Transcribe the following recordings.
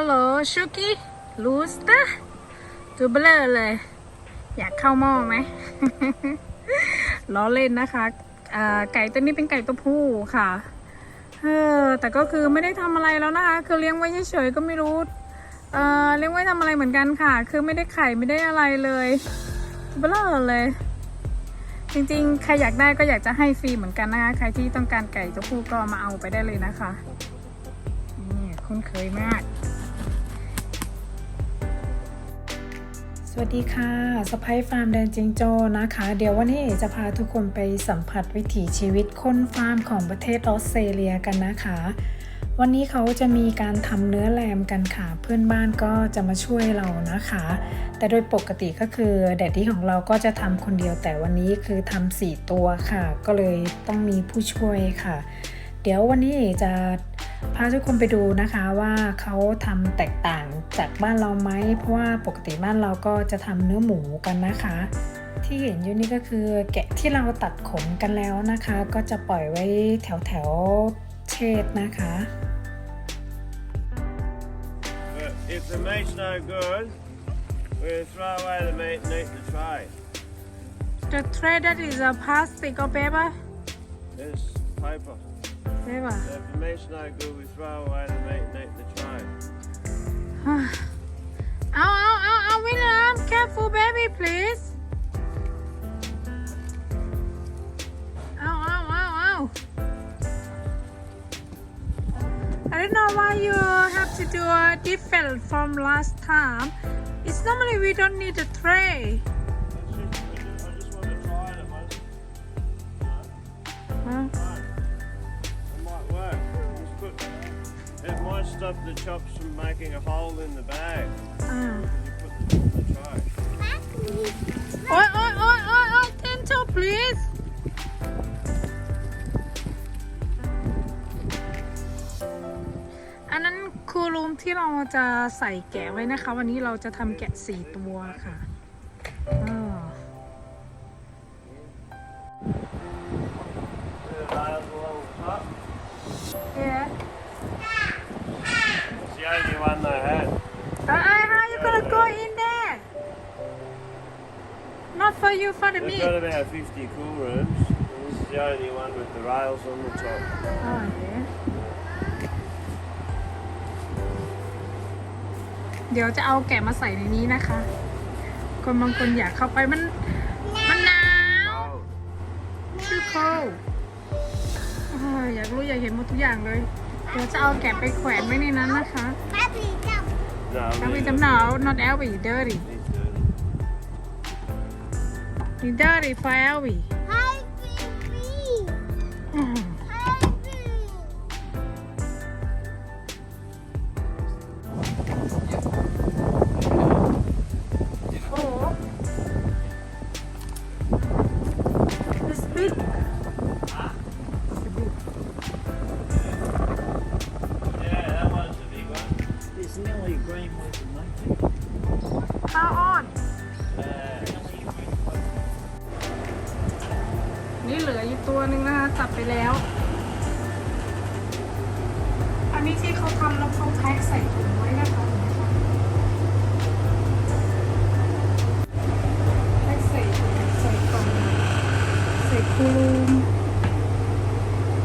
ฮัลโหลชูกี้ลูสเตอร์ตัวเบลอเลย อยากเข้าหม้อไหมล้อเล่นนะคะไก่ตัวนี้เป็นไก่ตัวผู้ค่ะเออแต่ก็คือไม่ได้ทำอะไรแล้วนะคะ คือเลี้ยงไว้เฉยๆก็ไม่รู้เออเลี้ยงไว้ทำอะไรเหมือนกันค่ะ คือไม่ได้ไข่ไม่ได้อะไรเลยเบลอเลย จริงๆ ใครอยากได้ก็อยากจะให้ฟรีเหมือนกันนะคะใครที่ต้องการไก่ตัวผู้ก็มาเอาไปได้เลยนะคะ นี่คุ้นเคยมาก วัสดีค่ะสไปฟาร์มแดนจิงโจ้นะคะ เดี๋ยววันนี้จะพาทุกคนไปสัมผัสวิถีชีวิตคนฟาร์มของประเทศออสเตรเลียกันนะคะ วันนี้เขาจะมีการทำเนื้อแรมกันค่ะ เพื่อนบ้านก็จะมาช่วยเรานะคะ แต่โดยปกติก็คือแดดดี้ของเราก็จะทำคนเดียวแต่วันนี้คือทำสี่ตัวค่ะ ก็เลยต้องมีผู้ช่วยค่ะ เดี๋ยววันนี้จะ พาทุกคนไปดูนะคะว่าเขาทำแตกต่างจากบ้านเราไหมเพราะว่าปกติบ้านเราก็จะทำเนื้อหมูกันนะคะ ที่เห็นอยู่นี่ก็คือแกะที่เราตัดขนกันแล้วนะคะ ก็จะปล่อยไว้แถวแถวๆเชษนะคะ But if the meat's no good, we'll throw away the meat and eat the tray. The tray that is a plastic or paper It's paper. Paper So if the meat's no good, we throw away the meat and eat the tray. เอาเอาเอาเอาวิล l ม careful baby please เอาเอาเอาเอา I don't know why you have to do a different from last time it's normally we don't need a tray might stop the chops from making a hole in the bag. อ่า You put the, the tray. โอ้ยโอ้ยโอ้ยโอ้ยโอ้ย gentle please อันนั้นคือรูมที่เราจะใส่แกะไว้นะคะ วันนี้เราจะทำแกะสี่ตัวค่ะ for you for the They've meat got about 50 cool rooms. and This is the only one with the rails on the top. อ๋อเดี๋ยวเดี๋ยวจะเอาแกะมาใส่ในนี้นะคะ คนบางคนอยากเข้าไปมัน มันหนาว Oh. ชื่อโคอยากรู้อยากเห็นหมดทุกอย่างเลย เดี๋ยวจะเอาแกะไปแขวนไว้ในนั้นนะคะ No, แอลวี we- จำหนาว not แอลวี dirty He's ഇതാറി പയാവി How on? Uh, เหลืออยู่ตัวหนึ่งนะคะจับไปแล้ว อันนี้ที่เขาทำแล้วเขาแพ็คใส่ถุงไว้นะคะเห็นไหมคะแพ็คใส่ถุงใส่กล่องใส่คูลูม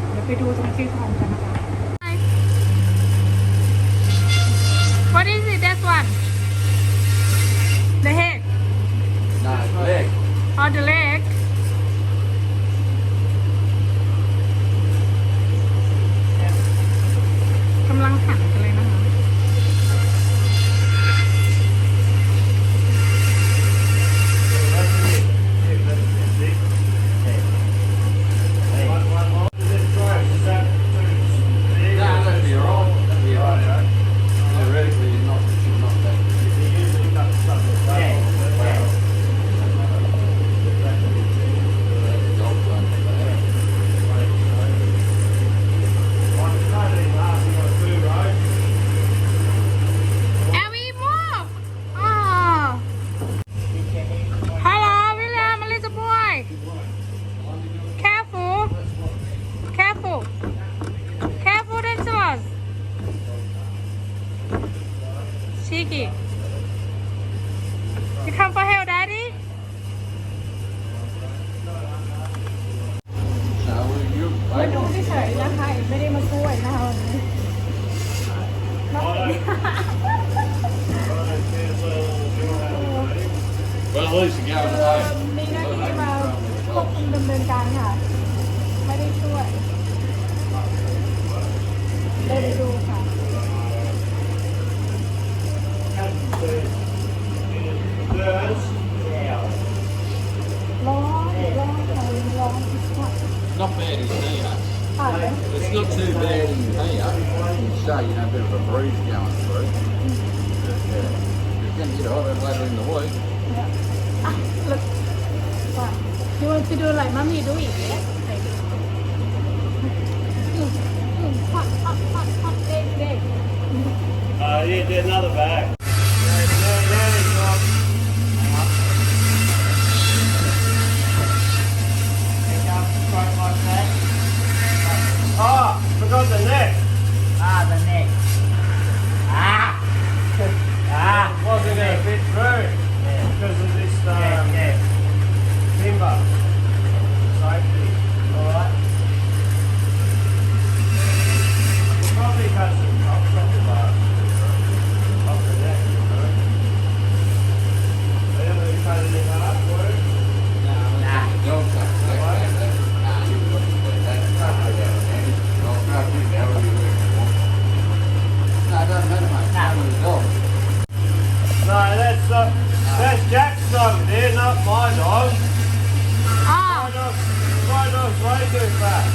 เดี๋ยวไปดูตรงที่ทำกันนะคะ What is it that one The head No, leg. or the leg กำลังหั่นกันเลยนะคะ No, that'd be alright. That'd be alright. Theoretically, you're not, you're not that. มาดูเฉยๆนะคะไม่ได้มาช่วยนะคะวันนี้วมีหน้าที่มาควบคุมดำเนินการค่ะ ไม่ได้ช่วยเดินดู ร้อนร้อนค่ะร้อนค่ะ Not bad in here. ผ่านเลย It's not too bad in here. You say, you know, a bit of a breeze going through. Yeah. You're going to get over it later in the week. Ah, look. Wow. You want to do like mommy do it? Yeah? Like, mm, mm, hot, hot, hot, hot day today. Uh, yeah, do another bag. That's Jack's dog there, not my dog. My Ah, dog, my dog's way too fat.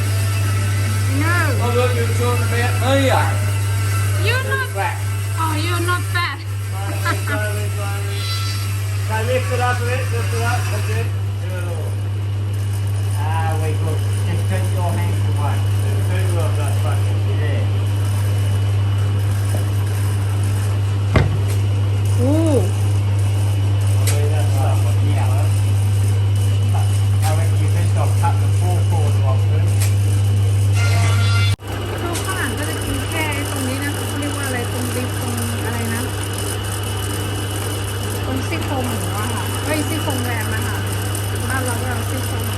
no. I thought you were talking about me, eh? You're not. Back. Oh, you're not fat. Slowly, slowly, slowly. Okay, lift it up a bit, lift it up, that's it. รงหมูอะค่ะไอ้ซี่โครงแรมนะคะบ้านเราก็เอาซี่โครง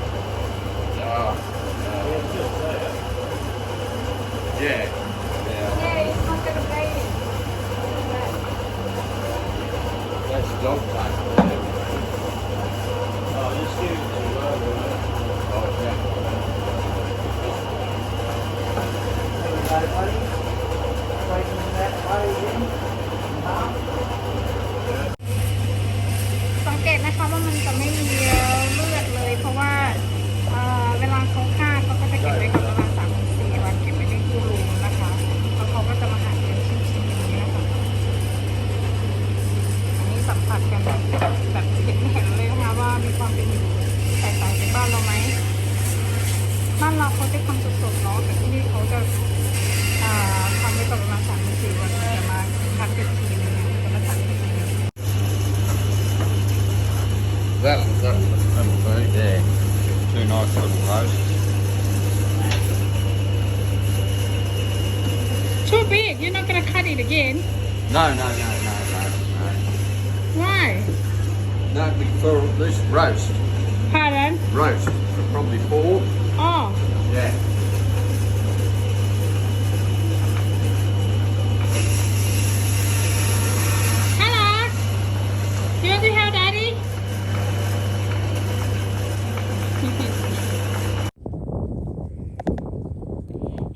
ผัสกันแบบเห็นเห็นเลยนะคะว่ามีความเป็นอยู่แตกต่างจากบ้านเราไหมบ้านเราเขาจะทำสดๆเนาะแต่ที่นี่เขาจะเอ่อทำไว้กับประมาณสามถึงสี่วันจะมาคัดเป็นทีนึงเนี่จะมาตัดเป็นทีนึง That'll, that'll, that'll do. Yeah. Two nice little roasts. Too big. You're not gonna cut it again. No, no, no, Why? no. No, for this roast. Pardon? Roast. Probably four. Oh. Yeah.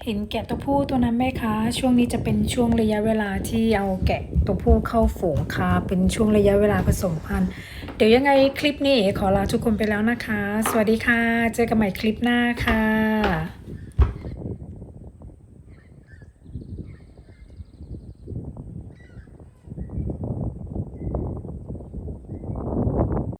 เห็นแกะตัวผู้ตัวนั้นไหมคะ ช่วงนี้จะเป็นช่วงระยะเวลาที่เอาแกะตัวผู้เข้าฝูงค่ะ เป็นช่วงระยะเวลาผสมพันธุ์ เดี๋ยวยังไงคลิปนี้ขอลาทุกคนไปแล้วนะคะ สวัสดีค่ะ เจอกันใหม่คลิปหน้าค่ะ